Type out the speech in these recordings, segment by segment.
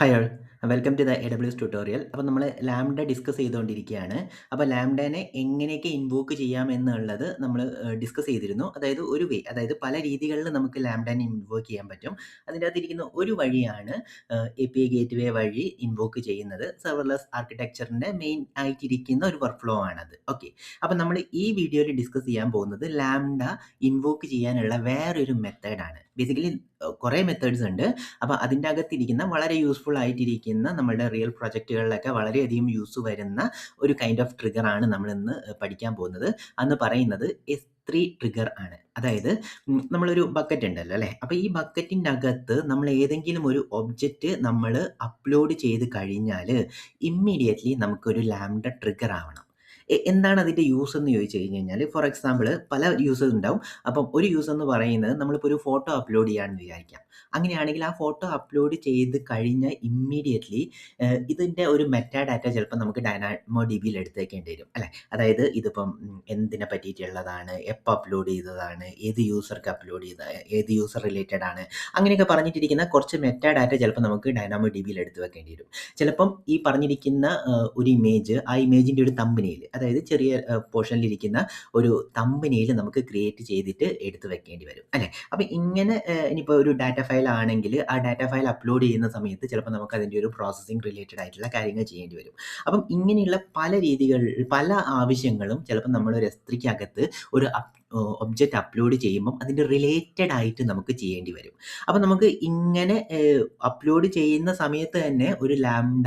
Hi all welcome to the A W S tutorial അപ്പോൾ നമ്മൾ lambda discuss ചെയ്തുകൊണ്ടിരിക്കുകയാണ്. അപ്പോൾ ലാംഡനെ എങ്ങനെയൊക്കെ ഇൻവോക്ക് ചെയ്യാം എന്നുള്ളത് നമ്മൾ ഡിസ്കസ് ചെയ്തിരുന്നു. അതായത് ഒരു വേ അതായത് പല രീതികളിൽ നമുക്ക് ലാംഡനെ ഇൻവോക്ക് ചെയ്യാൻ പറ്റും. അതിന്റെ അകത്തിരിക്കുന്ന ഒരു വഴിയാണ് A P I gateway വഴി ഇൻവോക്ക് ചെയ്യുന്നത്. സെർവർലെസ് ആർക്കിടെക്ചറിന്റെ മെയിൻ ആയിട്ടിരിക്കുന്ന ഒരു വർക്ക് ഫ്ലോ ആണത്. ഓക്കെ അപ്പോൾ നമ്മൾ ഈ വീഡിയോയിൽ ഡിസ്കസ് ചെയ്യാൻ പോകുന്നത് ലാംഡ ഇൻവോക്ക് ചെയ്യാനുള്ള വേറൊരു മെത്തേഡാണ് ബേസിക്കലി കുറേ മെത്തേഡ്സ് ഉണ്ട്. അപ്പോൾ അതിന്റെ അകത്തിരിക്കുന്ന വളരെ യൂസ്ഫുൾ ആയിട്ടിരിക്കുന്ന നമ്മുടെ റിയൽ പ്രൊജക്റ്റുകളിലൊക്കെ വളരെയധികം യൂസ് വരുന്ന ഒരു കൈൻഡ് ഓഫ് ട്രിഗർ ആണ് നമ്മൾ ഇന്ന് പഠിക്കാൻ പോകുന്നത്. അന്ന് പറയുന്നത് എസ് ത്രീ ട്രിഗർ ആണ്. അതായത് നമ്മളൊരു ബക്കറ്റ് ഉണ്ടല്ലോ അല്ലേ? അപ്പോൾ ഈ ബക്കറ്റിന്റെ അകത്ത് നമ്മൾ ഏതെങ്കിലും ഒരു ഒബ്ജക്റ്റ് നമ്മൾ അപ്ലോഡ് ചെയ്ത് കഴിഞ്ഞാൽ ഇമ്മീഡിയറ്റ്ലി നമുക്കൊരു ലാംഡ ട്രിഗർ ആവണം. എന്താണ് അതിന്റെ യൂസ് എന്ന് ചോദിച്ചു കഴിഞ്ഞ് കഴിഞ്ഞാൽ ഫോർ എക്സാമ്പിൾ പല യൂസസ് ഉണ്ടാവും. അപ്പം ഒരു യൂസ് എന്ന് പറയുന്നത് നമ്മളിപ്പോൾ ഒരു ഫോട്ടോ അപ്ലോഡ് ചെയ്യാമെന്ന് വിചാരിക്കാം. അങ്ങനെയാണെങ്കിൽ ആ ഫോട്ടോ അപ്ലോഡ് ചെയ്ത് കഴിഞ്ഞാൽ ഇമ്മീഡിയറ്റ്ലി ഇതിന്റെ ഒരു മെറ്റാ ഡാറ്റ ചിലപ്പോൾ നമുക്ക് ഡൈനാമോ ഡി ബിയിൽ എടുത്തേക്കേണ്ടി വരും അല്ലേ? അതായത് ഇതിപ്പം എന്തിനെ പറ്റിയിട്ടുള്ളതാണ് എപ്പോൾ അപ്ലോഡ് ചെയ്തതാണ് ഏത് യൂസർക്ക് അപ്ലോഡ് ചെയ്ത ഏത് യൂസർ റിലേറ്റഡ് ആണ് അങ്ങനെയൊക്കെ പറഞ്ഞിട്ടിരിക്കുന്ന കുറച്ച് മെറ്റാ ഡാറ്റ ചിലപ്പോൾ നമുക്ക് ഡൈനാമോ ഡി ബിയിൽ എടുത്ത് വെക്കേണ്ടി വരും. ചിലപ്പം ഈ പറഞ്ഞിരിക്കുന്ന ഒരു ഇമേജ് ആ ഇമേജിന്റെ ഒരു തമ്പനിയിൽ അതായത് ചെറിയ പോർഷനിലിരിക്കുന്ന ഒരു തമ്പനിയിൽ നമുക്ക് ക്രിയേറ്റ് ചെയ്തിട്ട് എടുത്ത് വെക്കേണ്ടി വരും അല്ലേ? അപ്പം ഇങ്ങനെ ഇനിയിപ്പോൾ ഒരു ഡാറ്റ ഫയൽ ആണെങ്കിൽ ആ ഡാറ്റ ഫയൽ അപ്ലോഡ് ചെയ്യുന്ന സമയത്ത് ചിലപ്പോൾ നമുക്ക് അതിന്റെ ഒരു പ്രോസസ്സിംഗ് റിലേറ്റഡ് ആയിട്ടുള്ള കാര്യങ്ങൾ ചെയ്യേണ്ടി വരും. അപ്പം ഇങ്ങനെയുള്ള പല രീതികൾ പല ആവശ്യങ്ങളും ചിലപ്പോൾ നമ്മൾ ഒരു എസ്ത്രിക്കകത്ത് ഒരു ഒബ്ജക്റ്റ് അപ്ലോഡ് ചെയ്യുമ്പം അതിന്റെ റിലേറ്റഡ് ആയിട്ട് നമുക്ക് ചെയ്യേണ്ടി വരും. അപ്പം നമുക്ക് ഇങ്ങനെ അപ്ലോഡ് ചെയ്യുന്ന സമയത്ത് തന്നെ ഒരു ലാംഡ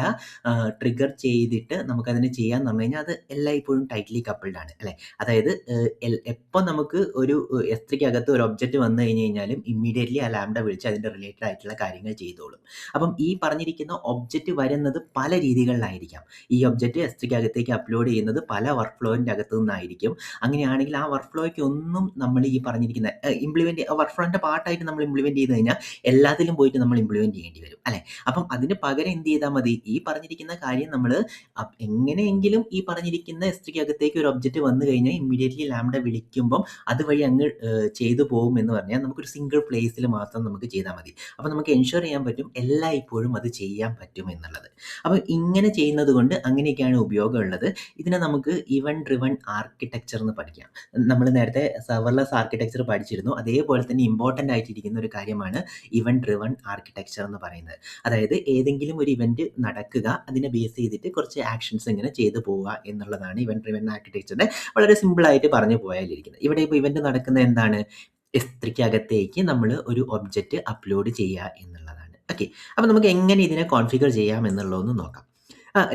ട്രിഗർ ചെയ്തിട്ട് നമുക്കതിനെ ചെയ്യാന്ന് പറഞ്ഞു കഴിഞ്ഞാൽ അത് എല്ലായ്പ്പോഴും ടൈറ്റ്ലി കപ്പിൾഡ് ആണ് അല്ലേ? അതായത് എപ്പോൾ നമുക്ക് ഒരു എസ്ത്രിക്കകത്ത് ഒരു ഒബ്ജക്റ്റ് വന്നു കഴിഞ്ഞ് കഴിഞ്ഞാലും ഇമ്മീഡിയറ്റ്ലി ആ ലാംഡ വിളിച്ച് അതിന്റെ റിലേറ്റഡ് ആയിട്ടുള്ള കാര്യങ്ങൾ ചെയ്തോളും. അപ്പം ഈ പറഞ്ഞിരിക്കുന്ന ഒബ്ജക്റ്റ് വരുന്നത് പല രീതികളിലായിരിക്കാം. ഈ ഒബ്ജക്റ്റ് എസ്ത്രിക്കകത്തേക്ക് അപ്ലോഡ് ചെയ്യുന്നത് പല വർക്ക് ഫ്ലോയിന്റെ അകത്തു നിന്നായിരിക്കും അങ്ങനെയാണെങ്കിൽ ആ വർക്ക് ഫ്ലോയ്ക്ക് ഒന്നും നമ്മൾ ഈ പറഞ്ഞിരിക്കുന്ന ഇംപ്ലിമെന്റ് വർക്ക് ഫ്രണ്ട് പാർട്ടായിട്ട് നമ്മൾ ഇംപ്ലിമെന്റ് ചെയ്ത് കഴിഞ്ഞാൽ എല്ലാത്തിലും പോയിട്ട് നമ്മൾ ഇംപ്ലിമെന്റ് ചെയ്യേണ്ടി വരും അല്ലേ? അപ്പം അതിന് പകരം എന്ത് ചെയ്താൽ മതി? ഈ പറഞ്ഞിരിക്കുന്ന കാര്യം നമ്മൾ എങ്ങനെയെങ്കിലും ഈ പറഞ്ഞിരിക്കുന്ന എസ്ത്രിക്കകത്തേക്ക് ഒരു ഒബ്ജക്റ്റ് വന്നു കഴിഞ്ഞാൽ ഇമ്മീഡിയറ്റ്ലി ലാംഡ വിളിക്കുമ്പം അതുവഴി അങ്ങ് ചെയ്തു പോകും എന്ന് പറഞ്ഞാൽ നമുക്കൊരു സിംഗിൾ പ്ലേസിൽ മാത്രം നമുക്ക് ചെയ്താൽ മതി. അപ്പോൾ നമുക്ക് എൻഷുർ ചെയ്യാൻ പറ്റും എല്ലായ്പ്പോഴും അത് ചെയ്യാൻ പറ്റും എന്നുള്ളത്. അപ്പോൾ ഇങ്ങനെ ചെയ്യുന്നത് കൊണ്ട് അങ്ങനെയൊക്കെയാണ് ഉപയോഗമുള്ളത് ഇതിനെ നമുക്ക് ഇവൻ ഡ്രിവൺ ആർക്കിടെക്ചർ എന്ന് പഠിക്കാം. നമ്മൾ നേരത്തെ സെർവർലെസ് ആർക്കിടെക്ചർ പഠിച്ചിരുന്നു. അതേപോലെ തന്നെ ഇമ്പോർട്ടന്റ് ആയിട്ടിരിക്കുന്ന ഒരു കാര്യമാണ് ഇവന്റ് ഡ്രിവൺ ആർക്കിടെക്ചർ എന്ന് പറയുന്നത്. അതായത് ഏതെങ്കിലും ഒരു ഇവന്റ് നടക്കുക അതിനെ ബേസ് ചെയ്തിട്ട് കുറച്ച് ആക്ഷൻസ് ഇങ്ങനെ ചെയ്തു പോവുക എന്നുള്ളതാണ് ഇവന്റ് ഡ്രിവൺ ആർക്കിടെക്ചറിന്റെ വളരെ സിമ്പിളായിട്ട് പറഞ്ഞു പോയാലിരിക്കുന്നത്. ഇവിടെ ഇപ്പോൾ ഇവന്റ് നടക്കുന്നത് എന്താണ്? എസ്ത്രിക്കകത്തേക്ക് നമ്മൾ ഒരു ഒബ്ജക്റ്റ് അപ്ലോഡ് ചെയ്യുക എന്നുള്ളതാണ്. ഓക്കെ അപ്പോൾ നമുക്ക് എങ്ങനെ ഇതിനെ കോൺഫിഗർ ചെയ്യാം എന്നുള്ളതൊന്ന് നോക്കാം.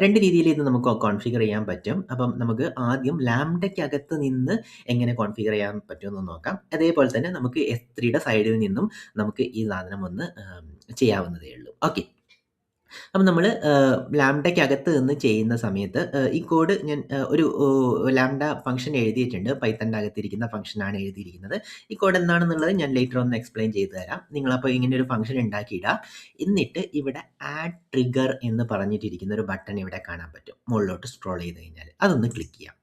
രണ്ട് രീതിയിൽ ഇത് നമുക്ക് കോൺഫിഗർ ചെയ്യാൻ പറ്റും. അപ്പം നമുക്ക് ആദ്യം ലാംഡയ്ക്കകത്ത് നിന്ന് എങ്ങനെ കോൺഫിഗർ ചെയ്യാൻ പറ്റുമെന്ന് നോക്കാം. അതേപോലെ തന്നെ നമുക്ക് എസ് ത്രീയുടെ സൈഡിൽ നിന്നും നമുക്ക് ഈ സാധനം ഒന്ന് ചെയ്യാവുന്നതേ ഉള്ളൂ. ഓക്കെ അപ്പം നമ്മൾ ലാംഡയ്ക്കകത്ത് നിന്ന് ചെയ്യുന്ന സമയത്ത് ഈ കോഡ് ഞാൻ ഒരു ലാംഡ ഫംഗ്ഷൻ എഴുതിയിട്ടുണ്ട്. പൈത്തന്റെ അകത്തിരിക്കുന്ന ഫംഗ്ഷനാണ് എഴുതിയിരിക്കുന്നത്. ഈ കോഡ് എന്താണെന്നുള്ളത് ഞാൻ ലേറ്റർ ഒന്ന് എക്സ്പ്ലെയിൻ ചെയ്തു തരാം. നിങ്ങളപ്പോൾ ഇങ്ങനെ ഒരു ഫംഗ്ഷൻ ഉണ്ടാക്കിയിടുക എന്നിട്ട് ഇവിടെ ആഡ് ട്രിഗർ എന്ന് പറഞ്ഞിട്ടിരിക്കുന്ന ഒരു ബട്ടൺ ഇവിടെ കാണാൻ പറ്റും. മുകളിലോട്ട് സ്ക്രോൾ ചെയ്ത് കഴിഞ്ഞാൽ അതൊന്ന് ക്ലിക്ക് ചെയ്യാം.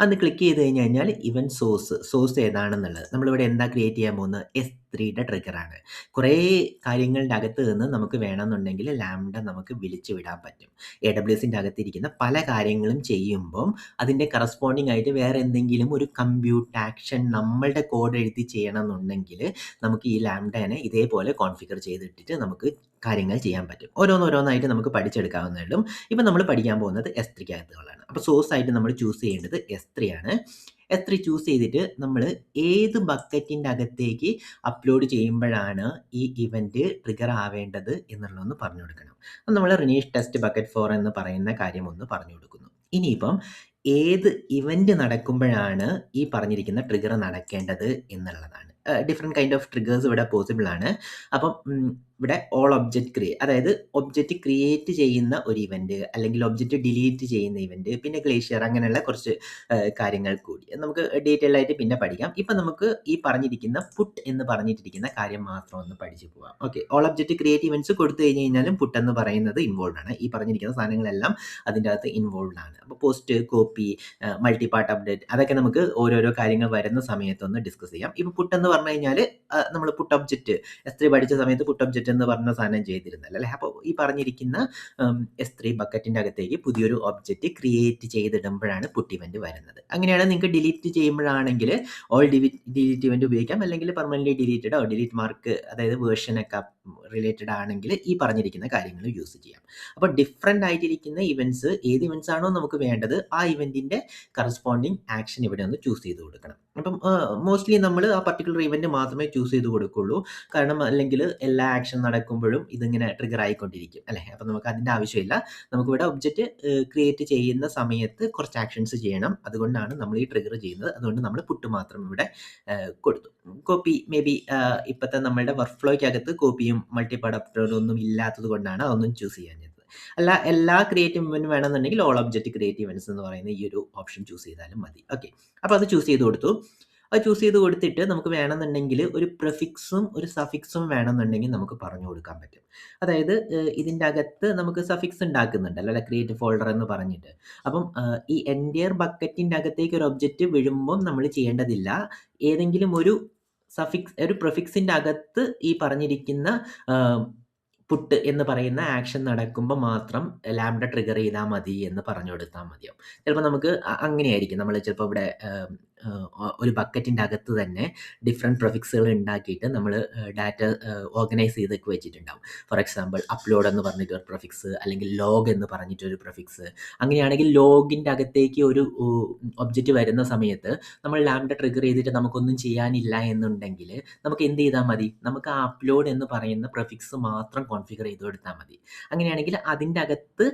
അന്ന് ക്ലിക്ക് ചെയ്ത് കഴിഞ്ഞ് കഴിഞ്ഞാൽ ഇവൻ സോഴ്സ് സോഴ്സ് ഏതാണെന്നുള്ളത്. നമ്മളിവിടെ എന്താ ക്രിയേറ്റ് ചെയ്യാൻ പോകുന്നത്? എസ് ത്രീയുടെ ട്രിഗറാണ് കുറേ കാര്യങ്ങളുടെ അകത്ത് നിന്ന് നമുക്ക് വേണമെന്നുണ്ടെങ്കിൽ ലാംഡ നമുക്ക് വിളിച്ചു വിടാൻ പറ്റും. എ ഡബ്ല്യു എസിന്റെ അകത്തിരിക്കുന്ന പല കാര്യങ്ങളും ചെയ്യുമ്പം അതിന്റെ കറസ്പോണ്ടിങ് ആയിട്ട് വേറെ എന്തെങ്കിലും ഒരു കമ്പ്യൂട്ട് ആക്ഷൻ നമ്മളുടെ കോഡ് എഴുതി ചെയ്യണമെന്നുണ്ടെങ്കിൽ നമുക്ക് ഈ ലാംഡനെ ഇതേപോലെ കോൺഫിഗർ ചെയ്തിട്ടിട്ട് നമുക്ക് കാര്യങ്ങൾ ചെയ്യാൻ പറ്റും. ഓരോന്നോരോന്നായിട്ട് നമുക്ക് പഠിച്ചെടുക്കാവുന്നതേ. ഇപ്പം നമ്മൾ പഠിക്കാൻ പോകുന്നത് എസ് ത്രീക്കകത്തുകളാണ് അപ്പോൾ സോഴ്സ് ആയിട്ട് നമ്മൾ ചൂസ് ചെയ്യേണ്ടത് എസ് ത്രീ ആണ്. എസ് ത്രീ ചൂസ് ചെയ്തിട്ട് നമ്മൾ ഏത് ബക്കറ്റിന്റെ അകത്തേക്ക് അപ്ലോഡ് ചെയ്യുമ്പോഴാണ് ഈ ഇവന്റ് ട്രിഗർ ആവേണ്ടത് എന്നുള്ളതൊന്ന് പറഞ്ഞു കൊടുക്കണം. അപ്പം നമ്മൾ റിനീഷ് ടെസ്റ്റ് ബക്കറ്റ് ഫോർ എന്ന് പറയുന്ന കാര്യം ഒന്ന് പറഞ്ഞു കൊടുക്കുന്നു. ഇനിയിപ്പം ഏത് ഇവന്റ് നടക്കുമ്പോഴാണ് ഈ പറഞ്ഞിരിക്കുന്ന ട്രിഗർ നടക്കേണ്ടത് എന്നുള്ളതാണ്. ഡിഫറെന്റ് കൈൻഡ് ഓഫ് ട്രിഗേഴ്സ് ഇവിടെ പോസിബിൾ ആണ്. അപ്പം ഇവിടെ ഓൾ ഒബ്ജക്റ്റ് ക്രിയേറ്റ് അതായത് ഒബ്ജക്റ്റ് ക്രിയേറ്റ് ചെയ്യുന്ന ഒരു ഇവന്റ് അല്ലെങ്കിൽ ഒബ്ജക്റ്റ് ഡിലീറ്റ് ചെയ്യുന്ന ഇവന്റ് പിന്നെ ഗ്ലേഷ്യർ അങ്ങനെയുള്ള കുറച്ച് കാര്യങ്ങൾ കൂടി. നമുക്ക് ഡീറ്റെയിൽ ആയിട്ട് പിന്നെ പഠിക്കാം. ഇപ്പം നമുക്ക് ഈ പറഞ്ഞിരിക്കുന്ന പുട്ട് എന്ന് പറഞ്ഞിട്ടിരിക്കുന്ന കാര്യം മാത്രം ഒന്ന് പഠിച്ചു പോവാം. Okay all object create events കൊടുത്തു കഴിഞ്ഞ് കഴിഞ്ഞാലും പുട്ട് എന്ന് പറയുന്നത് ഇൻവോൾവ് ആണ്. ഈ പറഞ്ഞിരിക്കുന്ന സാധനങ്ങളെല്ലാം അതിന്റെ അകത്ത് ഇൻവോൾവ് ആണ്. അപ്പോൾ post copy multipart update അതൊക്കെ നമുക്ക് ഓരോരോ കാര്യങ്ങൾ വരുന്ന സമയത്തൊന്ന് ഡിസ്കസ് ചെയ്യാം. ഇപ്പോൾ പുട്ട് എന്ന് പറഞ്ഞു കഴിഞ്ഞാൽ നമ്മൾ പുട്ട് ഒബ്ജക്റ്റ് എസ് ത്രീ പഠിച്ച സമയത്ത് പുട്ട് ഒബ്ജക്റ്റ് എന്ന് പറഞ്ഞ സാധനം ചെയ്തിരുന്നല്ലോ? അല്ലേ? അപ്പോൾ ഈ പറഞ്ഞിരിക്കുന്ന എസ് ത്രീ ബക്കറ്റിന്റെ അകത്തേക്ക് പുതിയൊരു ഒബ്ജക്റ്റ് ക്രിയേറ്റ് ചെയ്തിടുമ്പോഴാണ് പുട്ട് ഇവന്റ് വരുന്നത്. അങ്ങനെയാണ് നിങ്ങൾക്ക് ഡിലീറ്റ് ചെയ്യുമ്പോഴാണെങ്കിൽ ഓൾ ഡിലീറ്റ് ഡിലീറ്റ് ഇവന്റ് ഉപയോഗിക്കാം. അല്ലെങ്കിൽ പെർമനന്റ്ലി ഡിലീറ്റഡോ ഡിലീറ്റ് മാർക്ക് അതായത് വേർഷനൊക്കെ റിലേറ്റഡ് ആണെങ്കിൽ ഈ പറഞ്ഞിരിക്കുന്ന കാര്യങ്ങൾ യൂസ് ചെയ്യാം. അപ്പോൾ ഡിഫറെന്റ് ആയിട്ടിരിക്കുന്ന ഇവന്റ്സ് ഏത് ഇവന്റ്സ് ആണോ നമുക്ക് വേണ്ടത് ആ ഇവന്റിന്റെ കറസ്പോണ്ടിങ് ആക്ഷൻ ഇവിടെ ഒന്ന് ചൂസ് ചെയ്ത് കൊടുക്കണം. അപ്പം മോസ്റ്റ്ലി നമ്മൾ ആ പർട്ടിക്കുലർ ഇവന്റ് മാത്രമേ ചൂസ് ചെയ്ത് കൊടുക്കുള്ളൂ. കാരണം അല്ലെങ്കിൽ എല്ലാ ആക്ഷൻ നടക്കുമ്പോഴും ഇതിങ്ങനെ ട്രിഗർ ആയിക്കൊണ്ടിരിക്കും അല്ലേ? അപ്പം നമുക്ക് അതിന്റെ ആവശ്യമില്ല. നമുക്കിവിടെ ഒബ്ജക്റ്റ് ക്രിയേറ്റ് ചെയ്യുന്ന സമയത്ത് കുറച്ച് ആക്ഷൻസ് ചെയ്യണം. അതുകൊണ്ടാണ് നമ്മൾ ഈ ട്രിഗർ ചെയ്യുന്നത്. അതുകൊണ്ട് നമ്മൾ പുട്ട് മാത്രം ഇവിടെ കൊടുത്തു. കോപ്പി മേ ബി ഇപ്പോഴത്തെ നമ്മളുടെ വർക്ക് ഫ്ലോയ്ക്കകത്ത് കോപ്പിയും മൾട്ടിപ്പിൾ അഡപ്റ്ററും ഒന്നും ഇല്ലാത്തത് കൊണ്ടാണ് അതൊന്നും ചൂസ് ചെയ്യാൻ അല്ല എല്ലാ ക്രിയേറ്റീവ് ഇവന്റും വേണമെന്നുണ്ടെങ്കിൽ ഓൾ ഒബ്ജക്റ്റ് ക്രിയേറ്റീവ് ഇവൻസ് എന്ന് പറയുന്ന ഈ ഒരു ഓപ്ഷൻ ചൂസ് ചെയ്താലും മതി. ഓക്കെ അപ്പോൾ അത് ചൂസ് ചെയ്ത് കൊടുത്തു. അത് ചൂസ് ചെയ്ത് കൊടുത്തിട്ട് നമുക്ക് വേണമെന്നുണ്ടെങ്കിൽ ഒരു പ്രിഫിക്സും ഒരു സഫിക്സും വേണമെന്നുണ്ടെങ്കിൽ നമുക്ക് പറഞ്ഞു കൊടുക്കാൻ പറ്റും. അതായത് ഇതിന്റെ അകത്ത് നമുക്ക് സഫിക്സ് ഉണ്ടാക്കുന്നുണ്ടല്ലോ അല്ലെ ക്രിയേറ്റ് ഫോൾഡർ എന്ന് പറഞ്ഞിട്ട്. അപ്പം ഈ എൻഡിയർ ബക്കറ്റിന്റെ അകത്തേക്ക് ഒരു ഒബ്ജക്റ്റ് വീഴുമ്പം നമ്മൾ ചെയ്യേണ്ടതില്ല. ഏതെങ്കിലും ഒരു സഫിക്സ് ഒരു പ്രിഫിക്സിന്റെ അകത്ത് ഈ പറഞ്ഞിരിക്കുന്ന പുട്ട് എന്ന് പറയുന്ന ആക്ഷൻ നടക്കുമ്പോൾ മാത്രം ലാംഡ ട്രിഗർ ചെയ്താൽ മതി എന്ന് പറഞ്ഞു കൊടുത്താൽ മതിയാവും. ചിലപ്പോൾ നമുക്ക് അങ്ങനെയായിരിക്കും. നമ്മൾ ചിലപ്പോൾ ഇവിടെ ഒരു ബക്കറ്റിന്റെ അകത്ത് തന്നെ ഡിഫറെന്റ് പ്രൊഫിക്സുകൾ ഉണ്ടാക്കിയിട്ട് നമ്മൾ ഡാറ്റ ഓർഗനൈസ് ചെയ്തൊക്കെ വെച്ചിട്ടുണ്ടാവും. ഫോർ എക്സാമ്പിൾ അപ്ലോഡ് എന്ന് പറഞ്ഞിട്ട് ഒരു പ്രൊഫിക്സ് അല്ലെങ്കിൽ ലോഗ് എന്ന് പറഞ്ഞിട്ടൊരു പ്രൊഫിക്സ് അങ്ങനെയാണെങ്കിൽ ലോഗിന്റെ അകത്തേക്ക് ഒരു ഒബ്ജക്റ്റ് വരുന്ന സമയത്ത് നമ്മൾ ലാംഡ ട്രിഗർ ചെയ്തിട്ട് നമുക്കൊന്നും ചെയ്യാനില്ല എന്നുണ്ടെങ്കിൽ നമുക്ക് എന്ത് ചെയ്താൽ മതി? നമുക്ക് ആ അപ്ലോഡ് എന്ന് പറയുന്ന പ്രൊഫിക്സ് മാത്രം കോൺഫിഗർ ചെയ്ത് കൊടുത്താൽ മതി. അങ്ങനെയാണെങ്കിൽ അതിന്റെ അകത്ത്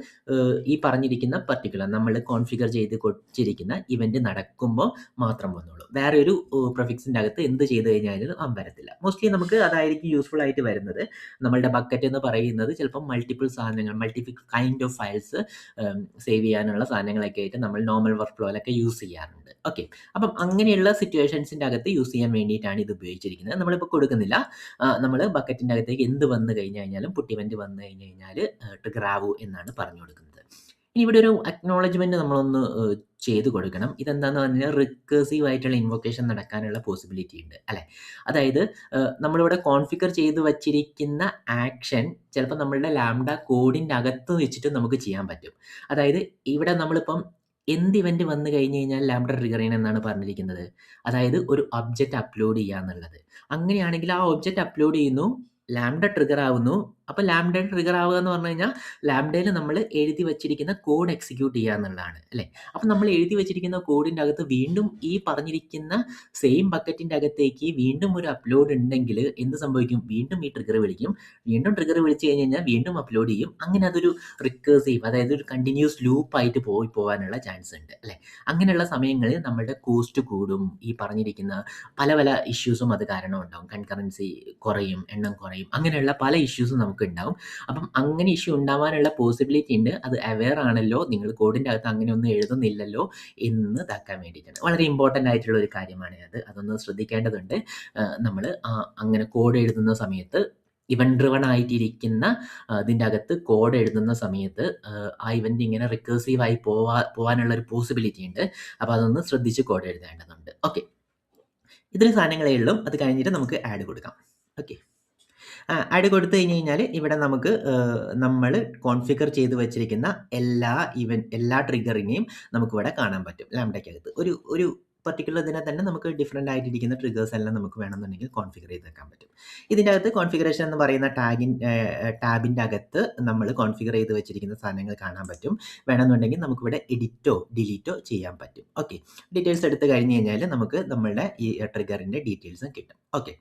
ഈ പറഞ്ഞിരിക്കുന്ന പർട്ടിക്കുലർ നമ്മൾ കോൺഫിഗർ ചെയ്ത് കൊടുത്തിരിക്കുന്ന ഇവന്റ് നടക്കുമ്പോൾ മാത്രം വന്നോളൂ. വേറെ ഒരു പ്രൊഫിക്സിന്റെ അകത്ത് എന്ത് ചെയ്ത് കഴിഞ്ഞാലും അവൻ വരത്തില്ല. മോസ്റ്റ്ലി നമുക്ക് അതായിരിക്കും യൂസ്ഫുൾ ആയിട്ട് വരുന്നത്. നമ്മളുടെ ബക്കറ്റ് എന്ന് പറയുന്നത് ചിലപ്പോൾ മൾട്ടിപ്പിൾ സാധനങ്ങൾ multiple kind of files save ചെയ്യാനുള്ള സാധനങ്ങളൊക്കെ ആയിട്ട് നമ്മൾ നോർമൽ വർക്ക് ഫ്ലോയിലൊക്കെ യൂസ് ചെയ്യാറുണ്ട്. ഓക്കെ അപ്പം അങ്ങനെയുള്ള സിറ്റുവേഷൻസിന്റെ അകത്ത് യൂസ് ചെയ്യാൻ വേണ്ടിയിട്ടാണ് ഇത് ഉപയോഗിച്ചിരിക്കുന്നത്. നമ്മളിപ്പോൾ കൊടുക്കുന്നില്ല. നമ്മൾ ബക്കറ്റിന്റെ അകത്തേക്ക് എന്ത് വന്നു കഴിഞ്ഞു കഴിഞ്ഞാലും പുട്ടിവെന്റ് വന്നു കഴിഞ്ഞ് കഴിഞ്ഞാൽ ട്രിഗർ ആവൂ എന്നാണ് പറഞ്ഞു കൊടുക്കുന്നത്. ഇനി ഇവിടെ ഒരു അക്നോളജ്മെന്റ് നമ്മളൊന്ന് ചെയ്ത് കൊടുക്കണം. ഇതെന്താന്ന് പറഞ്ഞാൽ റിക്കേഴ്സീവ് ആയിട്ടുള്ള ഇൻവൊക്കേഷൻ നടക്കാനുള്ള പോസിബിലിറ്റി ഉണ്ട് അല്ലേ? അതായത് നമ്മളിവിടെ കോൺഫിഗർ ചെയ്ത് വച്ചിരിക്കുന്ന ആക്ഷൻ ചിലപ്പോൾ നമ്മളുടെ ലാംഡ കോഡിന്റെ അകത്ത് വെച്ചിട്ട് നമുക്ക് ചെയ്യാൻ പറ്റും. അതായത് ഇവിടെ നമ്മളിപ്പം എന്ത് ഇവന്റ് വന്നു കഴിഞ്ഞ് കഴിഞ്ഞാൽ ലാംഡ ചെയ്യണം എന്നാണ് പറഞ്ഞിരിക്കുന്നത്? അതായത് ഒരു ഒബ്ജക്റ്റ് അപ്ലോഡ് ചെയ്യുക എന്നുള്ളത് അങ്ങനെയാണെങ്കിൽ ആ ഒബ്ജക്റ്റ് അപ്ലോഡ് ചെയ്യുന്നു ലാംഡ ട്രിഗർ ആവുന്നു അപ്പോൾ ലാംഡ ട്രിഗർ ആവുക എന്ന് പറഞ്ഞു കഴിഞ്ഞാൽ ലാംഡയിൽ നമ്മൾ എഴുതി വെച്ചിരിക്കുന്ന കോഡ് എക്സിക്യൂട്ട് ചെയ്യുക എന്നുള്ളതാണ് അല്ലേ? അപ്പം നമ്മൾ എഴുതി വെച്ചിരിക്കുന്ന കോഡിന്റെ അകത്ത് വീണ്ടും ഈ പറഞ്ഞിരിക്കുന്ന സെയിം ബക്കറ്റിന്റെ അകത്തേക്ക് വീണ്ടും ഒരു അപ്ലോഡ് ഉണ്ടെങ്കിൽ എന്ത് സംഭവിക്കും? വീണ്ടും ഈ ട്രിഗർ വിളിക്കും. വീണ്ടും ട്രിഗർ വിളിച്ചു കഴിഞ്ഞ് കഴിഞ്ഞാൽ വീണ്ടും അപ്ലോഡ് ചെയ്യും. അങ്ങനെ അതൊരു റിക്കേഴ്സീവ് അതായത് ഒരു കണ്ടിന്യൂസ് ലൂപ്പ് ആയിട്ട് പോയി പോകാനുള്ള ചാൻസ് ഉണ്ട് അല്ലേ? അങ്ങനെയുള്ള സമയങ്ങളിൽ നമ്മളുടെ കോസ്റ്റ് കൂടും. ഈ പറഞ്ഞിരിക്കുന്ന പല പല ഇഷ്യൂസും അത് കാരണം ഉണ്ടാവും. കൺകറൻസി കുറയും എണ്ണം കുറയും. അങ്ങനെയുള്ള പല ഇഷ്യൂസും നമുക്ക് ഉണ്ടാവും അപ്പം അങ്ങനെ ഇഷ്യൂ ഉണ്ടാവാനുള്ള പോസിബിലിറ്റി ഉണ്ട്. അത് അവെയർ ആണല്ലോ. നിങ്ങൾ കോഡിന്റെ അകത്ത് അങ്ങനെ ഒന്നും എഴുതുന്നില്ലല്ലോ എന്ന് ഇതാക്കാൻ വേണ്ടിയിട്ടാണ്. വളരെ ഇമ്പോർട്ടന്റ് ആയിട്ടുള്ള ഒരു കാര്യമാണ് അത്. അതൊന്ന് ശ്രദ്ധിക്കേണ്ടതുണ്ട്. നമ്മൾ അങ്ങനെ കോഡ് എഴുതുന്ന സമയത്ത് ഇവൻ ഡ്രിവൺ ആയിട്ടിരിക്കുന്ന ഇതിന്റെ അകത്ത് കോഡ് എഴുതുന്ന സമയത്ത് ആ ഇവന്റ് ഇങ്ങനെ റിക്കേഴ്സീവ് ആയി പോവാ പോകാനുള്ള ഒരു പോസിബിലിറ്റി ഉണ്ട്. അപ്പോൾ അതൊന്ന് ശ്രദ്ധിച്ച് കോഡ് എഴുതേണ്ടതുണ്ട്. ഓക്കെ ഇത്രയും സാധനങ്ങളേ ഉള്ളൂ. അത് കഴിഞ്ഞിട്ട് നമുക്ക് ആഡ് കൊടുക്കാം. ഓക്കെ ആഡ് കൊടുത്തു കഴിഞ്ഞ് കഴിഞ്ഞാൽ ഇവിടെ നമുക്ക് നമ്മൾ കോൺഫിഗർ ചെയ്ത് വെച്ചിരിക്കുന്ന എല്ലാ ഇവൻ എല്ലാ ട്രിഗറിനെയും നമുക്കിവിടെ കാണാൻ പറ്റും. ലാംഡയ്ക്കകത്ത് ഒരു ഒരു പർട്ടിക്കുലർ ഇതിനെ തന്നെ നമുക്ക് ഡിഫറെന്റ് ആയിട്ടിരിക്കുന്ന ട്രിഗേഴ്സ് എല്ലാം നമുക്ക് വേണമെന്നുണ്ടെങ്കിൽ കോൺഫിഗർ ചെയ്ത് വെക്കാൻ പറ്റും. ഇതിന്റെ അകത്ത് കോൺഫിഗറേഷൻ എന്ന് പറയുന്ന ടാഗിൻ ടാബിന്റെ അകത്ത് നമ്മൾ കോൺഫിഗർ ചെയ്ത് വെച്ചിരിക്കുന്ന സാധനങ്ങൾ കാണാൻ പറ്റും. വേണമെന്നുണ്ടെങ്കിൽ നമുക്കിവിടെ എഡിറ്റോ ഡിലീറ്റോ ചെയ്യാൻ പറ്റും. ഓക്കെ ഡീറ്റെയിൽസ് എടുത്ത് കഴിഞ്ഞ് കഴിഞ്ഞാൽ നമുക്ക് നമ്മളുടെ ഈ ട്രിഗറിന്റെ ഡീറ്റെയിൽസും കിട്ടും. ഓക്കെ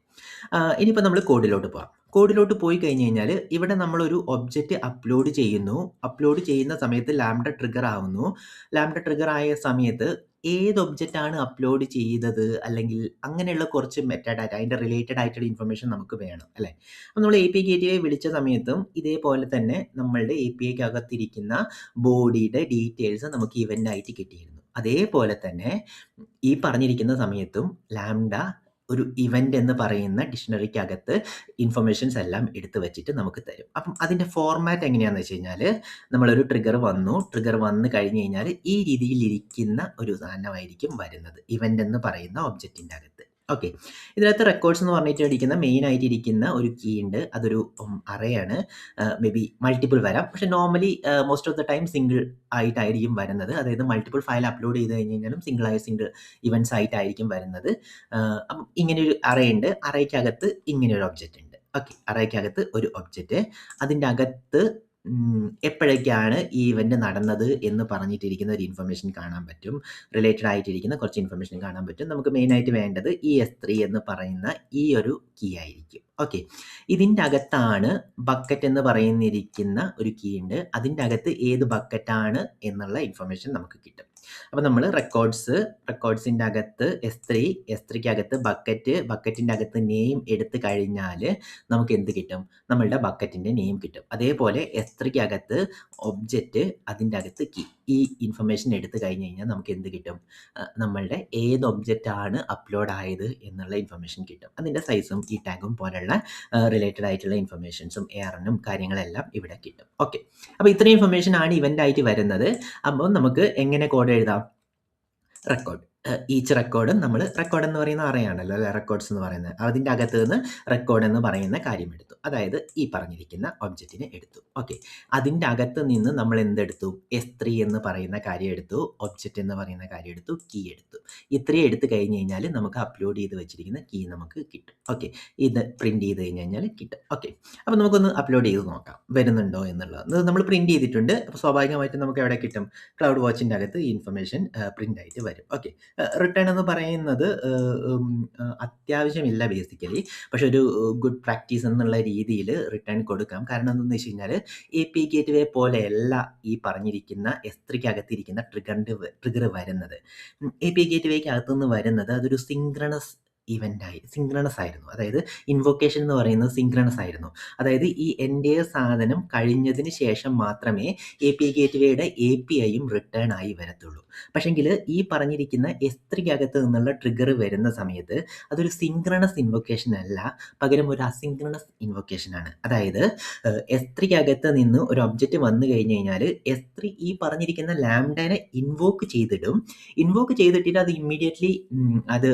ഇനിയിപ്പോൾ നമ്മൾ കോഡിലോട്ട് പോകാം കോഡിലോട്ട് പോയി കഴിഞ്ഞ് കഴിഞ്ഞാൽ ഇവിടെ നമ്മളൊരു ഒബ്ജക്റ്റ് അപ്ലോഡ് ചെയ്യുന്നു. അപ്ലോഡ് ചെയ്യുന്ന സമയത്ത് ലാംഡ ട്രിഗർ ആവുന്നു. ലാംഡ ട്രിഗർ ആയ സമയത്ത് ഏത് ഒബ്ജക്റ്റ് ആണ് അപ്ലോഡ് ചെയ്തത്? അല്ലെങ്കിൽ അങ്ങനെയുള്ള കുറച്ച് മെറ്റാഡാറ്റ അതിന്റെ റിലേറ്റഡ് ആയിട്ടുള്ള ഇൻഫർമേഷൻ നമുക്ക് വേണം അല്ലേ? അപ്പോൾ നമ്മൾ എ പി ഗേറ്റ് വിളിച്ച സമയത്തും ഇതേപോലെ തന്നെ നമ്മളുടെ എ പി ഐക്ക് അകത്തിരിക്കുന്ന ബോഡിയുടെ ഡീറ്റെയിൽസ് നമുക്ക് ഇവന്റ് ആയിട്ട് കിട്ടിയിരുന്നു. അതേപോലെ തന്നെ ഈ പറഞ്ഞിരിക്കുന്ന സമയത്തും ലാംഡ ഒരു ഇവന്റ് എന്ന് പറയുന്ന ഡിക്ഷണറിക്കകത്ത് ഇൻഫർമേഷൻസ് എല്ലാം എടുത്തു വെച്ചിട്ട് നമുക്ക് തരും. അപ്പം അതിന്റെ ഫോർമാറ്റ് എങ്ങനെയാണെന്ന് വെച്ച് കഴിഞ്ഞാൽ നമ്മളൊരു ട്രിഗർ വന്നു. ട്രിഗർ വന്നു കഴിഞ്ഞ് കഴിഞ്ഞാൽ ഈ രീതിയിലിരിക്കുന്ന ഒരു സാധനമായിരിക്കും വരുന്നത്. ഇവന്റ് എന്ന് പറയുന്ന ഒബ്ജക്റ്റിന്റെ അകത്ത്. ഓക്കെ ഇതിനകത്ത് റെക്കോർഡ്സ് എന്ന് പറഞ്ഞിട്ട് ഇരിക്കുന്ന മെയിൻ ആയിട്ട് ഇരിക്കുന്ന ഒരു കീ ഉണ്ട്. അതൊരു അറയാണ് മേ ബി മൾട്ടിപ്പിൾ വരാം. പക്ഷെ normally most of the time single ആയിട്ടായിരിക്കും വരുന്നത്. അതായത് മൾട്ടിപ്പിൾ ഫയൽ അപ്ലോഡ് ചെയ്ത് കഴിഞ്ഞ് കഴിഞ്ഞാലും സിംഗിൾ ആയ സിംഗിൾ ഇവൻസ് ആയിട്ടായിരിക്കും വരുന്നത്. അപ്പം ഇങ്ങനെ ഒരു അറയുണ്ട് അറയ്ക്കകത്ത് ഇങ്ങനെ ഒരു ഒബ്ജക്റ്റ് ഉണ്ട്. ഓക്കെ അറയ്ക്കകത്ത് ഒരു ഒബ്ജക്റ്റ് അതിന്റെ അകത്ത് എപ്പോഴൊക്കെയാണ് ഈ ഇവന്റ് നടന്നത് എന്ന് പറഞ്ഞിട്ടിരിക്കുന്ന ഒരു ഇൻഫർമേഷൻ കാണാൻ പറ്റും. റിലേറ്റഡ് ആയിട്ടിരിക്കുന്ന കുറച്ച് ഇൻഫർമേഷൻ കാണാൻ പറ്റും. നമുക്ക് മെയിനായിട്ട് വേണ്ടത് ഈ എസ് ത്രീ എന്ന് പറയുന്ന ഈ ഒരു കീ ആയിരിക്കും. ഓക്കെ ഇതിന്റെ അകത്താണ് ബക്കറ്റ് എന്ന് പറയുന്നിരിക്കുന്ന ഒരു കീ ഉണ്ട്. അതിന്റെ അകത്ത് ഏത് ബക്കറ്റാണ് എന്നുള്ള ഇൻഫർമേഷൻ നമുക്ക് കിട്ടും. അപ്പോൾ നമ്മൾ റെക്കോർഡ്സ് റെക്കോർഡ്സിന്റെ അകത്ത് എസ് ത്രീ എസ് ത്രീക്ക് അകത്ത് ബക്കറ്റ് ബക്കറ്റിന്റെ അകത്ത് നെയിം എടുത്തു കഴിഞ്ഞാൽ നമുക്ക് എന്ത് കിട്ടും? നമ്മളുടെ ബക്കറ്റിന്റെ നെയിം കിട്ടും. അതേപോലെ എസ് ത്രീക്ക് അകത്ത് ഒബ്ജക്റ്റ് അതിന്റെ അകത്ത് കീ ഈ ഇൻഫർമേഷൻ എടുത്തു കഴിഞ്ഞ് കഴിഞ്ഞാൽ നമുക്ക് എന്ത് കിട്ടും? നമ്മളുടെ ഏത് ഒബ്ജക്റ്റ് ആണ് അപ്ലോഡ് ആയത് എന്നുള്ള ഇൻഫർമേഷൻ കിട്ടും. അതിന്റെ സൈസും ഈ ടാഗും പോലുള്ള റിലേറ്റഡ് ആയിട്ടുള്ള ഇൻഫർമേഷൻസും എയറിനും കാര്യങ്ങളെല്ലാം ഇവിടെ കിട്ടും. ഓക്കെ അപ്പോൾ ഇത്രയും ഇൻഫർമേഷൻ ആണ് ഇവന്റ് ആയിട്ട് വരുന്നത്. അപ്പോൾ നമുക്ക് എങ്ങനെ കോഡ് എഴുതാം? റെക്കോർഡ് ഈച്ച് റെക്കോർഡും നമ്മൾ റെക്കോർഡ് എന്ന് പറയുന്ന അറിയാണല്ലോ അല്ലെ? റെക്കോർഡ്സ് എന്ന് പറയുന്നത്. അതിന്റെ അകത്ത് നിന്ന് റെക്കോർഡ് എന്ന് പറയുന്ന കാര്യം എടുത്തു. അതായത് ഈ പറഞ്ഞിരിക്കുന്ന ഒബ്ജക്റ്റിനെ എടുത്തു. ഓക്കെ അതിന്റെ അകത്ത് നിന്ന് നമ്മൾ എന്തെടുത്തു? എസ് ത്രീ എന്ന് പറയുന്ന കാര്യം എടുത്തു. ഒബ്ജക്റ്റ് എന്ന് പറയുന്ന കാര്യം എടുത്തു. കീ എടുത്തു. ഇത്രയും എടുത്തു കഴിഞ്ഞ് കഴിഞ്ഞാൽ നമുക്ക് അപ്ലോഡ് ചെയ്ത് വെച്ചിരിക്കുന്ന കീ നമുക്ക് കിട്ടും. ഓക്കെ ഇത് പ്രിന്റ് ചെയ്ത് കഴിഞ്ഞ് കഴിഞ്ഞാൽ കിട്ടും. ഓക്കെ അപ്പോൾ നമുക്കൊന്ന് അപ്ലോഡ് ചെയ്ത് നോക്കാം. വരുന്നുണ്ടോ എന്നുള്ളത്. നമ്മൾ പ്രിന്റ് ചെയ്തിട്ടുണ്ട്. അപ്പോൾ സ്വാഭാവികമായിട്ടും നമുക്ക് എവിടെ കിട്ടും? ക്ലൗഡ് വാച്ചിന്റെ അകത്ത് ഈ ഇൻഫർമേഷൻ പ്രിന്റ് ആയിട്ട് വരും. ഓക്കെ റിട്ടേൺ എന്ന് പറയുന്നത് അത്യാവശ്യമില്ല ബേസിക്കലി പക്ഷെ ഒരു ഗുഡ് പ്രാക്ടീസ് എന്നുള്ള രീതിയിൽ റിട്ടേൺ കൊടുക്കാം. കാരണം എന്താണെന്ന് വെച്ച് കഴിഞ്ഞാൽ എ പി ഗേറ്റ് വേ പോലെയല്ല ഈ പറഞ്ഞിരിക്കുന്ന എസ് ത്രീക്ക് അകത്തിരിക്കുന്ന ട്രിഗറിന്റെ ട്രിഗർ വരുന്നത്. എ പി ഗേറ്റ് വേക്ക് അകത്തുനിന്ന് വരുന്നത് അതൊരു സിങ്ക്രണസ് ഇവന്റായി സിങ്ക്രണസ് ആയിരുന്നു. അതായത് ഇൻവൊക്കേഷൻ എന്ന് പറയുന്നത് സിങ്ക്രണസ് ആയിരുന്നു. അതായത് ഈ എന്റെ സാധനം കഴിഞ്ഞതിന് ശേഷം മാത്രമേ എ പി ഗേറ്റ് വേയുടെ എ പി ഐയും റിട്ടേൺ ആയി വരത്തുള്ളൂ. പക്ഷെങ്കിൽ ഈ പറഞ്ഞിരിക്കുന്ന എസ് ത്രീക്കകത്ത് നിന്നുള്ള ട്രിഗർ വരുന്ന സമയത്ത് അതൊരു സിങ്ക്രണസ് ഇൻവൊക്കേഷൻ അല്ല. പകരം ഒരു അസിങ്ക്രണസ് ഇൻവൊക്കേഷൻ ആണ്. അതായത് എസ് ത്രീക്കകത്ത് നിന്ന് ഒരു ഒബ്ജക്റ്റ് വന്നു കഴിഞ്ഞ് കഴിഞ്ഞാൽ എസ് ത്രീ ഈ പറഞ്ഞിരിക്കുന്ന ലാംഡനെ ഇൻവോക്ക് ചെയ്തിടും. ഇൻവോക്ക് ചെയ്തിട്ടിട്ട് അത് ഇമ്മീഡിയറ്റ്ലി അത്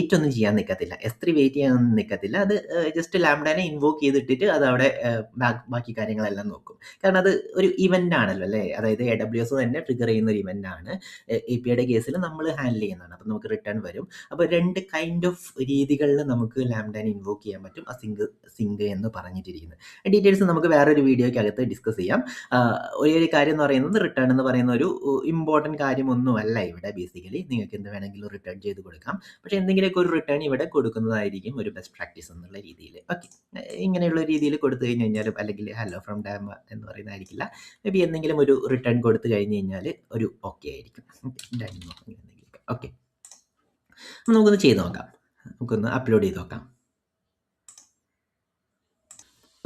വെയിറ്റ് ഒന്നും ചെയ്യാൻ നിൽക്കത്തില്ല എസ് ത്രീ വെയിറ്റ് ചെയ്യാൻ നിൽക്കത്തില്ല അത് ജസ്റ്റ് ലാംഡാനെ ഇൻവോക്ക് ചെയ്തിട്ടിട്ട് അത് അവിടെ ബാക്കി കാര്യങ്ങളെല്ലാം നോക്കും. കാരണം അത് ഒരു ഇവന്റ് ആണല്ലോ അല്ലേ? അതായത് എ ഡബ്ല്യു എസ് തന്നെ ട്രിഗർ ചെയ്യുന്ന ഒരു ഇവന്റ് ആണ്. എ പി ഐയുടെ കേസിൽ നമ്മൾ ഹാൻഡിൽ ചെയ്യുന്നതാണ്. അപ്പോൾ നമുക്ക് റിട്ടേൺ വരും. അപ്പോൾ രണ്ട് കൈൻഡ് ഓഫ് രീതികളിൽ നമുക്ക് ലാംഡാനെ ഇൻവോക്ക് ചെയ്യാൻ പറ്റും. ആ സിങ്ക് സിങ്ക് എന്ന് പറഞ്ഞിട്ടിരിക്കുന്നത്. ഡീറ്റെയിൽസ് നമുക്ക് വേറൊരു വീഡിയോയ്ക്കകത്ത് ഡിസ്കസ് ചെയ്യാം. ഒരേ ഒരു കാര്യം എന്ന് പറയുന്നത് റിട്ടേൺ എന്ന് പറയുന്ന ഒരു ഇമ്പോർട്ടന്റ് കാര്യമൊന്നുമല്ല ഇവിടെ ബേസിക്കലി നിങ്ങൾക്ക് എന്ത് വേണമെങ്കിലും റിട്ടേൺ ചെയ്ത് കൊടുക്കാം. പക്ഷേ എന്തെങ്കിലുമൊക്കെ ഒരു റിട്ടേൺ ഇവിടെ കൊടുക്കുന്നതായിരിക്കും ഒരു ബെസ്റ്റ് പ്രാക്ടീസ് എന്നുള്ള രീതിയിൽ ഓക്കെ ഇങ്ങനെയുള്ള രീതിയിൽ കൊടുത്തു കഴിഞ്ഞ് കഴിഞ്ഞാൽ അല്ലെങ്കിൽ ഹലോ ഫ്രം ഡാമ എന്ന് പറയുന്നതായിരിക്കില്ല. മേ ബി എന്തെങ്കിലും ഒരു റിട്ടേൺ കൊടുത്തു കഴിഞ്ഞ് കഴിഞ്ഞാൽ ഒരു ഓക്കെ ആയിരിക്കും. ഓക്കെ നമുക്കൊന്ന് ചെയ്ത് നോക്കാം. നമുക്കൊന്ന് അപ്ലോഡ് ചെയ്ത് നോക്കാം.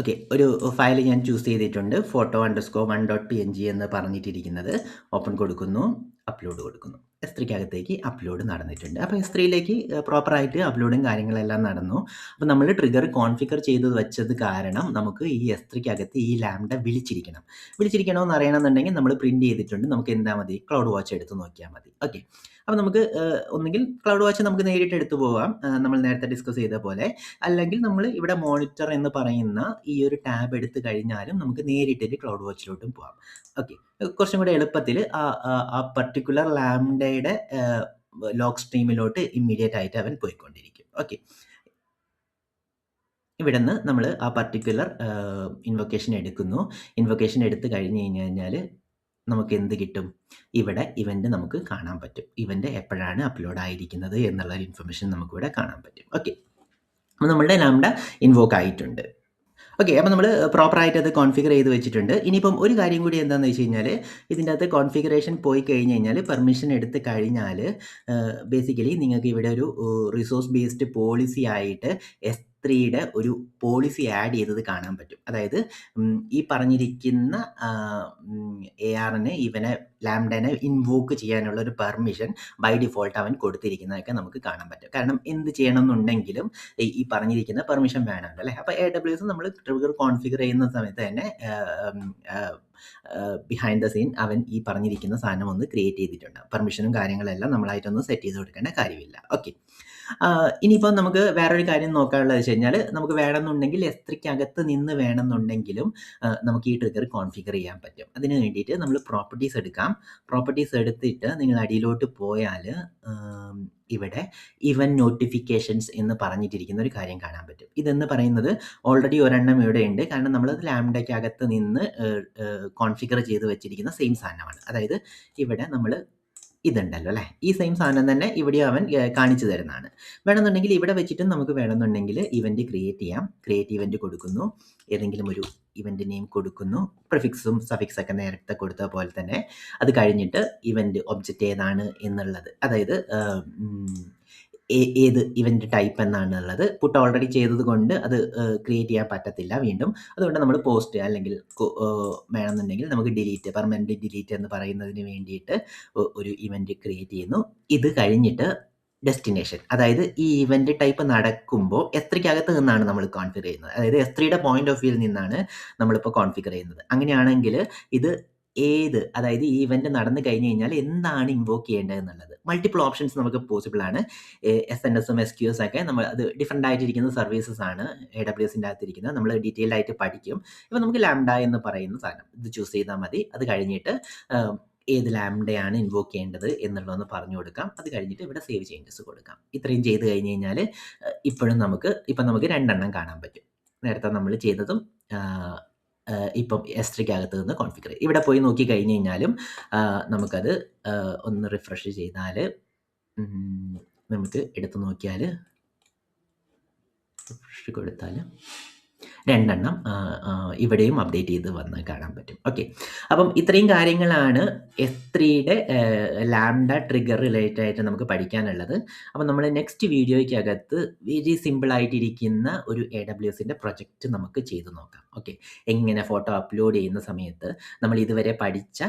ഓക്കെ ഒരു ഫയൽ ഞാൻ ചൂസ് ചെയ്തിട്ടുണ്ട്. Photo underscore one dot P N G എന്ന് പറഞ്ഞിട്ടിരിക്കുന്നത്. ഓപ്പൺ കൊടുക്കുന്നു. അപ്ലോഡ് കൊടുക്കുന്നു. എസ് ത്രീക്കകത്തേക്ക് അപ്ലോഡ് നടന്നിട്ടുണ്ട് അപ്പോൾ എസ് ത്രീയിലേക്ക് പ്രോപ്പറായിട്ട് അപ്ലോഡും കാര്യങ്ങളെല്ലാം നടന്നു. അപ്പോൾ നമ്മൾ ട്രിഗർ കോൺഫിഗർ ചെയ്ത് വെച്ചത് കാരണം നമുക്ക് ഈ എസ് ത്രീക്കകത്ത് ഈ ലാംഡ വിളിച്ചിരിക്കണം. വിളിച്ചിരിക്കണമെന്ന് അറിയണമെന്നുണ്ടെങ്കിൽ നമ്മൾ പ്രിന്റ് ചെയ്തിട്ടുണ്ട്. നമുക്ക് എന്താ മതി? ക്ലൗഡ് വാച്ച് എടുത്ത് നോക്കിയാൽ മതി. ഓക്കെ അപ്പോൾ നമുക്ക് ഒന്നുകിൽ ക്ലൗഡ് വാച്ച് നമുക്ക് നേരിട്ട് എടുത്തു പോവാം. നമ്മൾ നേരത്തെ ഡിസ്കസ് ചെയ്ത പോലെ. അല്ലെങ്കിൽ നമ്മൾ ഇവിടെ മോണിറ്റർ എന്ന് പറയുന്ന ഈ ഒരു ടാബ് എടുത്തു കഴിഞ്ഞാലും നമുക്ക് നേരിട്ടൊരു ക്ലൗഡ് വാച്ചിലോട്ടും പോവാം. ഓക്കെ കുറച്ചും കൂടെ എളുപ്പത്തിൽ ആ ആ പർട്ടിക്കുലർ ലാംഡയുടെ ലോക്ക് സ്ട്രീമിലോട്ട് ഇമ്മീഡിയറ്റ് ആയിട്ട് അവൻ പോയിക്കൊണ്ടിരിക്കും. ഓക്കെ ഇവിടെ നിന്ന് നമ്മൾ ആ പർട്ടിക്കുലർ ഇൻവൊക്കേഷൻ എടുക്കുന്നു. ഇൻവൊക്കേഷൻ എടുത്ത് കഴിഞ്ഞ് കഴിഞ്ഞ് കഴിഞ്ഞാൽ നമുക്ക് എന്ത് കിട്ടും? ഇവിടെ ഇവന്റ് നമുക്ക് കാണാൻ പറ്റും. ഇവന്റ് എപ്പോഴാണ് അപ്ലോഡ് ആയിരിക്കുന്നത് എന്നുള്ള ഇൻഫർമേഷൻ നമുക്കിവിടെ കാണാൻ പറ്റും. ഓക്കെ അപ്പോൾ നമ്മളുടെ ലാംഡ ഇൻവോക്ക് ആയിട്ടുണ്ട്. ഓക്കെ അപ്പോൾ നമ്മൾ പ്രോപ്പറായിട്ട് അത് കോൺഫിഗർ ചെയ്ത് വെച്ചിട്ടുണ്ട്. ഇനിയിപ്പം ഒരു കാര്യം കൂടി എന്താണെന്ന് വെച്ച് കഴിഞ്ഞാൽ ഇതിന്റെ അകത്ത് കോൺഫിഗറേഷൻ പോയി കഴിഞ്ഞ് കഴിഞ്ഞാൽ പെർമിഷൻ എടുത്ത് കഴിഞ്ഞാൽ ബേസിക്കലി നിങ്ങൾക്ക് ഇവിടെ ഒരു റിസോഴ്സ് ബേസ്ഡ് പോളിസി ആയിട്ട് എസ് ത്രീയുടെ ഒരു പോളിസി ആഡ് ചെയ്തത് കാണാൻ പറ്റും. അതായത് ഈ പറഞ്ഞിരിക്കുന്ന എ ആറിന് ഇവനെ ലാംഡനെ ഇൻവോക്ക് ചെയ്യാനുള്ള ഒരു പെർമിഷൻ ബൈ ഡിഫോൾട്ട് അവൻ കൊടുത്തിരിക്കുന്നതൊക്കെ നമുക്ക് കാണാൻ പറ്റും. കാരണം എന്ത് ചെയ്യണം എന്നുണ്ടെങ്കിലും ഈ പറഞ്ഞിരിക്കുന്ന പെർമിഷൻ വേണമല്ലോ അല്ലേ? അപ്പോൾ എ ഡബ്ല്യു എസ് നമ്മൾ ട്രിഗർ കോൺഫിഗർ ചെയ്യുന്ന സമയത്ത് തന്നെ ബിഹൈൻഡ് ദ സീൻ അവൻ ഈ പറഞ്ഞിരിക്കുന്ന സാധനം ഒന്ന് ക്രിയേറ്റ് ചെയ്തിട്ടുണ്ട്. പെർമിഷനും കാര്യങ്ങളെല്ലാം നമ്മളായിട്ടൊന്ന് സെറ്റ് ചെയ്ത് കൊടുക്കേണ്ട കാര്യമില്ല. ഓക്കെ ആഹ് ഇനിയിപ്പം നമുക്ക് വേറൊരു കാര്യം നോക്കാനുള്ളത് വെച്ച് കഴിഞ്ഞാൽ നമുക്ക് വേണമെന്നുണ്ടെങ്കിൽ എസ്ത്രിക്കകത്ത് നിന്ന് വേണമെന്നുണ്ടെങ്കിലും നമുക്ക് ഈ ട്രിഗർ കോൺഫിഗർ ചെയ്യാൻ പറ്റും. അതിന് വേണ്ടിയിട്ട് നമ്മൾ പ്രോപ്പർട്ടീസ് എടുക്കാം. പ്രോപ്പർട്ടീസ് എടുത്തിട്ട് നിങ്ങൾ അടിയിലോട്ട് പോയാൽ ഇവിടെ ഇവൻ നോട്ടിഫിക്കേഷൻസ് എന്ന് പറഞ്ഞിട്ടിരിക്കുന്ന ഒരു കാര്യം കാണാൻ പറ്റും. ഇതെന്ന് പറയുന്നത് ഓൾറെഡി ഒരെണ്ണം ഇവിടെ ഉണ്ട് കാരണം നമ്മൾ ലാംഡയ്ക്കകത്ത് നിന്ന് കോൺഫിഗർ ചെയ്ത് വെച്ചിരിക്കുന്ന സെയിം സാധനമാണ്. അതായത് ഇവിടെ നമ്മൾ ഇതുണ്ടല്ലോ അല്ലേ? ഈ സെയിം സാധനം തന്നെ ഇവിടെ അവൻ കാണിച്ചു തരുന്നതാണ്. വേണമെന്നുണ്ടെങ്കിൽ ഇവിടെ വെച്ചിട്ടും നമുക്ക് വേണമെന്നുണ്ടെങ്കിൽ ഇവന്റ് ക്രിയേറ്റ് ചെയ്യാം. ക്രിയേറ്റ് ഇവന്റ് കൊടുക്കുന്നു. ഏതെങ്കിലും ഒരു ഇവന്റ് നെയിം കൊടുക്കുന്നു. പ്രിഫിക്സും സഫിക്സ് ഒക്കെ നേരത്തെ കൊടുത്ത പോലെ തന്നെ അത് കഴിഞ്ഞിട്ട് ഇവന്റ് ഒബ്ജക്റ്റ് ഏതാണ് എന്നുള്ളത് അതായത് ഏത് ഇവന്റ് ടൈപ്പ് എന്നാണുള്ളത്. പുട്ട് ഓൾറെഡി ചെയ്തത് കൊണ്ട് അത് ക്രിയേറ്റ് ചെയ്യാൻ പറ്റത്തില്ല വീണ്ടും. അതുകൊണ്ട് നമ്മൾ പോസ്റ്റ് അല്ലെങ്കിൽ വേണമെന്നുണ്ടെങ്കിൽ നമുക്ക് ഡിലീറ്റ് പെർമനന്റ് ഡിലീറ്റ് എന്ന് പറയുന്നതിന് വേണ്ടിയിട്ട് ഒരു ഇവന്റ് ക്രിയേറ്റ് ചെയ്യുന്നു. ഇത് കഴിഞ്ഞിട്ട് ഡെസ്റ്റിനേഷൻ അതായത് ഈ ഇവന്റ് ടൈപ്പ് നടക്കുമ്പോൾ എത്രയ്ക്കകത്ത് നിന്നാണ് നമ്മൾ കോൺഫിഗർ ചെയ്യുന്നത്. അതായത് എസ്ത്രിയുടെ പോയിന്റ് ഓഫ് വ്യൂവിൽ നിന്നാണ് നമ്മളിപ്പോൾ കോൺഫിഗർ ചെയ്യുന്നത്. അങ്ങനെയാണെങ്കിൽ ഇത് ഏത് അതായത് ഈ ഇവന്റ് നടന്നു കഴിഞ്ഞു കഴിഞ്ഞാൽ എന്താണ് ഇൻവോക്ക് ചെയ്യേണ്ടത് എന്നുള്ളത്. മൾട്ടിപ്പിൾ ഓപ്ഷൻസ് നമുക്ക് പോസിബിൾ ആണ്. എസ് എൻ എസും എസ് ക്യു എസ് ഒക്കെ നമ്മൾ അത് ഡിഫറെന്റ് ആയിട്ടിരിക്കുന്ന സർവീസസ് ആണ് എ ഡബ്ല്യു എസിന്റെ അകത്തിരിക്കുന്നത്. നമ്മൾ ഡീറ്റെയിൽ ആയിട്ട് പഠിക്കും. ഇപ്പം നമുക്ക് ലാംഡ എന്ന് പറയുന്ന സാധനം ഇത് ചൂസ് ചെയ്താൽ മതി. അത് കഴിഞ്ഞിട്ട് ഏത് ലാംഡയാണ് ഇൻവോക്ക് ചെയ്യേണ്ടത് എന്നുള്ളതെന്ന് പറഞ്ഞു കൊടുക്കാം. അത് കഴിഞ്ഞിട്ട് ഇവിടെ സേവ് ചേഞ്ചസ് കൊടുക്കാം. ഇത്രയും ചെയ്ത് കഴിഞ്ഞ് കഴിഞ്ഞാൽ ഇപ്പോഴും നമുക്ക് ഇപ്പം നമുക്ക് രണ്ടെണ്ണം കാണാൻ പറ്റും. നേരത്തെ നമ്മൾ ചെയ്തതും ഇപ്പം എസ്ട്രിക്കകത്ത് നിന്ന് കോൺഫിഗർ ഇവിടെ പോയി നോക്കി കഴിഞ്ഞ് കഴിഞ്ഞാലും നമുക്കത് ഒന്ന് റിഫ്രഷ് ചെയ്താൽ നമുക്ക് എടുത്ത് നോക്കിയാൽ റിഫ്രഷ് കൊടുത്താൽ രണ്ടെണ്ണം ഇവിടെയും അപ്ഡേറ്റ് ചെയ്ത് വന്ന് കാണാൻ പറ്റും. ഓക്കെ അപ്പം ഇത്രയും കാര്യങ്ങളാണ് എസ് ത്രീയുടെ ലാംഡ ട്രിഗർ റിലേറ്റഡ് ആയിട്ട് നമുക്ക് പഠിക്കാനുള്ളത്. അപ്പം നമ്മൾ നെക്സ്റ്റ് വീഡിയോയ്ക്കകത്ത് വെരി സിമ്പിൾ ആയിട്ടിരിക്കുന്ന ഒരു എ ഡബ്ല്യു എസിന്റെ പ്രൊജക്റ്റ് നമുക്ക് ചെയ്തു നോക്കാം. ഓക്കെ എങ്ങനെ ഫോട്ടോ അപ്ലോഡ് ചെയ്യുന്ന സമയത്ത് നമ്മൾ ഇതുവരെ പഠിച്ച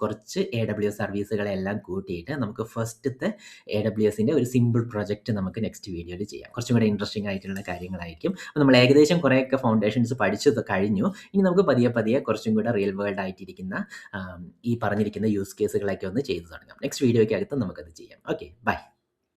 കുറച്ച് എ ഡബ്ല്യു സർവീസുകളെല്ലാം കൂട്ടിയിട്ട് നമുക്ക് ഫസ്റ്റത്തെ എ ഡബ്ല്യു എസിന്റെ ഒരു സിമ്പിൾ പ്രൊജക്റ്റ് നമുക്ക് നെക്സ്റ്റ് വീഡിയോയിൽ ചെയ്യാം. കുറച്ചും കൂടെ ഇൻട്രസ്റ്റിംഗ് ആയിട്ടുള്ള കാര്യങ്ങളായിരിക്കും. അപ്പോൾ നമ്മൾ ഏകദേശം കുറേയൊക്കെ ഫൗണ്ടേഷൻസ് പഠിച്ചത് കഴിഞ്ഞു. ഇനി നമുക്ക് പതിയെ പതിയെ കുറച്ചും കൂടെ റിയൽ വേൾഡ് ആയിട്ടിരിക്കുന്ന ഈ പറഞ്ഞിരിക്കുന്ന യൂസ് കേസുകളൊക്കെ ഒന്ന് ചെയ്തു തുടങ്ങാം. നെക്സ്റ്റ് വീഡിയോയ്ക്കകത്ത് നമുക്കത് ചെയ്യാം. Okay bye